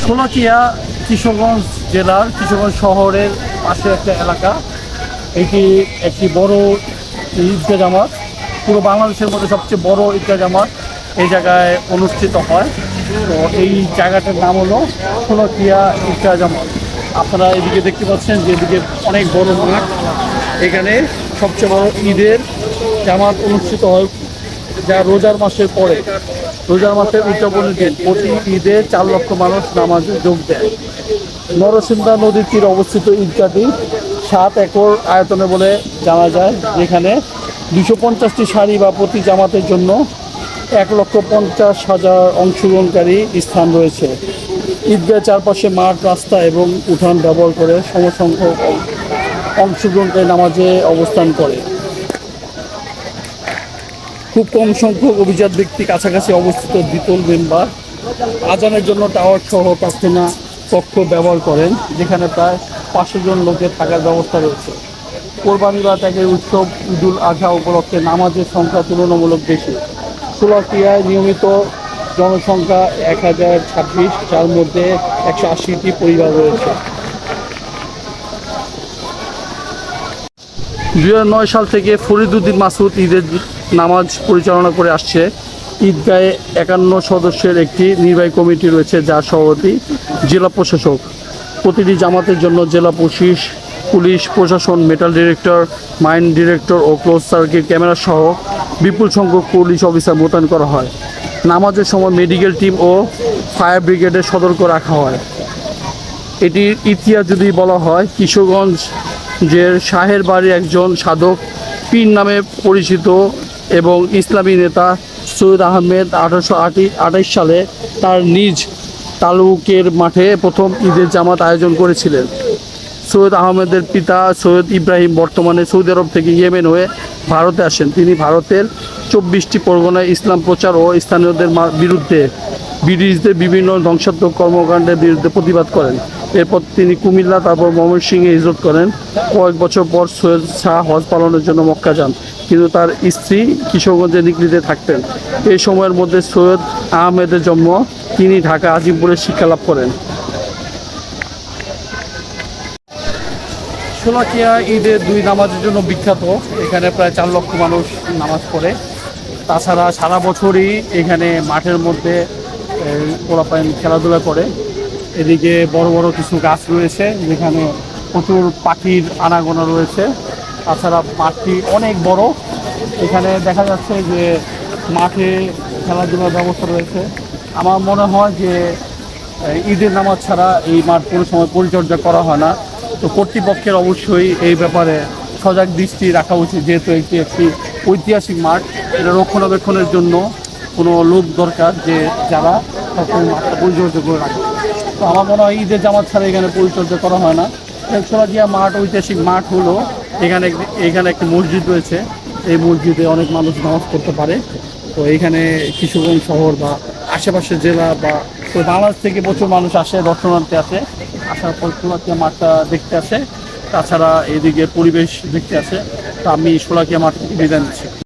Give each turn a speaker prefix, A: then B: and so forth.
A: শোলাকিয়া কিশোরগঞ্জ জেলার কিশোরগঞ্জ শহরের পাশে একটা এলাকা। এটি একটি বড় ঈদগাহ জামাত। পুরো বাংলাদেশের মধ্যে সবচেয়ে বড় ঈদগাহ জামাত এই জায়গায় অনুষ্ঠিত হয়। তো এই জায়গাটার নাম হলো শোলাকিয়া ঈদগাহ জামাত। আপনারা এদিকে দেখতে পাচ্ছেন যে এদিকে অনেক বড় মাঠ। এখানে সবচেয়ে বড় ঈদের জামাত অনুষ্ঠিত হয়। যা রোজার মাসের পরে, রোজার মাসের উদযাপনের দিন প্রতি ঈদে চার লক্ষ মানুষ নামাজে যোগ দেয়। নরসিংদা নদীর তীরে অবস্থিত ঈদগাহটি সাত একর আয়তনে বলে জানা যায়, যেখানে দুশো পঞ্চাশটি শাড়ি বা প্রতি জামাতের জন্য এক লক্ষ পঞ্চাশ হাজার অংশগ্রহণকারী স্থান রয়েছে। ঈদগাহ চারপাশে মাঠ, রাস্তা এবং উঠান ব্যবহার করে সমসংখ্যক অংশগ্রহণকারী নামাজে অবস্থান করে। খুব কম সংখ্যক অভিজাত ব্যক্তি কাছাকাছি অবস্থিত দ্বিতল মেম্বার। আজানের জন্য টাওয়ার সহ প্রার্থনা কক্ষ ব্যবহার করেন, যেখানে প্রায় পাঁচশো জন লোকের থাকার ব্যবস্থা রয়েছে। কোরবানি বা ত্যাগের উৎসব, ঈদুল আজহা উপলক্ষে নামাজের সংখ্যা তুলনামূলক বেশি। সুলাকিয়ায় নিয়মিত জনসংখ্যা এক হাজার ছাব্বিশ, যার মধ্যে একশো আশিটি পরিবার রয়েছে। দুই নয় সাল থেকে ফরিদুদ্দিন মাসুদ ঈদের নামাজ পরিচালনা করে আসছে। ঈদগাহে একান্ন সদস্যের একটি নির্বাহী কমিটি রয়েছে, যার সভাপতি জেলা প্রশাসক। প্রতিটি জামাতের জন্য জেলা পুলিশ পুলিশ প্রশাসন, মেটাল ডিরেক্টর, মাইন ডিরেক্টর ও ক্লোজ সার্কিট ক্যামেরা সহ বিপুল সংখ্যক পুলিশ অফিসার মোতায়েন করা হয়। নামাজের সময় মেডিকেল টিম ও ফায়ার ব্রিগেডের সতর্ক রাখা হয়। এটির ইতিহাস যদি বলা হয়, কিশোরগঞ্জ যে শাহের বাড়ির একজন সাধক, পীর নামে পরিচিত এবং ইসলামী নেতা সৈয়দ আহমেদ আঠারোশো আঠাইশ সালে তার নিজ তালুকের মাঠে প্রথম ঈদের জামাত আয়োজন করেছিলেন। সৈয়দ আহমেদের পিতা সৈয়দ ইব্রাহিম বর্তমানে সৌদি আরব থেকে ইয়েমেন হয়ে ভারতে আসেন। তিনি ভারতের চব্বিশটি পরগনায় ইসলাম প্রচার ও স্থানীয়দের বিরুদ্ধে ব্রিটিশদের বিভিন্ন ধ্বংসাত্মক কর্মকাণ্ডের বিরুদ্ধে প্রতিবাদ করেন। এরপর তিনি কুমিল্লা, তারপর ময়মনসিংহে হিজরত করেন। কয়েক বছর পর সৈয়দ শাহ হজ পালনের জন্য মক্কা যান। কিন্তু তার স্ত্রী কিশোরগঞ্জে নিকলিতে থাকতেন। এই সময়ের মধ্যে সৈয়দ আহমেদের জন্ম তিনি ঢাকা আজিমপুরে শিক্ষালাভ করেন। শোলাকিয়া ঈদের দুই নামাজের জন্য বিখ্যাত। এখানে প্রায় চার লক্ষ মানুষ নামাজ পড়ে। তাছাড়া সারা বছরই এখানে মাঠের মধ্যে পোলাপাইন খেলাধুলা করে। এদিকে বড় বড় কিছু গাছ রয়েছে, যেখানে প্রচুর পাখির আনাগোনা রয়েছে। তাছাড়া মাঠটি অনেক বড়। এখানে দেখা যাচ্ছে যে মাঠে খেলাধুলার ব্যবস্থা রয়েছে। আমার মনে হয় যে ঈদের নামাজ ছাড়া এই মাঠ কোনো সময় পরিচর্যা করা হয় না। তো কর্তৃপক্ষের অবশ্যই এই ব্যাপারে সজাগ দৃষ্টি রাখা উচিত, যেহেতু এটি একটি ঐতিহাসিক মাঠ। এটা রক্ষণাবেক্ষণের জন্য কোনো লোক দরকার যে যারা সবসময় মাঠটা পরিচর্যা করে রাখে। তো আমার মনে হয় ঈদের জামাত ছাড়া এখানে পরিচর্যা করা হয় না। সোনাদিয়া মাঠ, ঐতিহাসিক মাঠ হলো এখানে এখানে একটি মসজিদ রয়েছে। এই মসজিদে অনেক মানুষ নামাজ পড়তে পারে। তো এখানে কিশোরগঞ্জ শহর বা আশেপাশের জেলা বা বাংলাদেশ থেকে প্রচুর মানুষ আসে, দর্শনার্থী আসে। আসার পর সোলাকিয়া মাঠটা দেখতে আসে। তাছাড়া এদিকে পরিবেশ দেখতে আসে। তো আমি সোলাকিয়া মাঠ বিদায় নিচ্ছি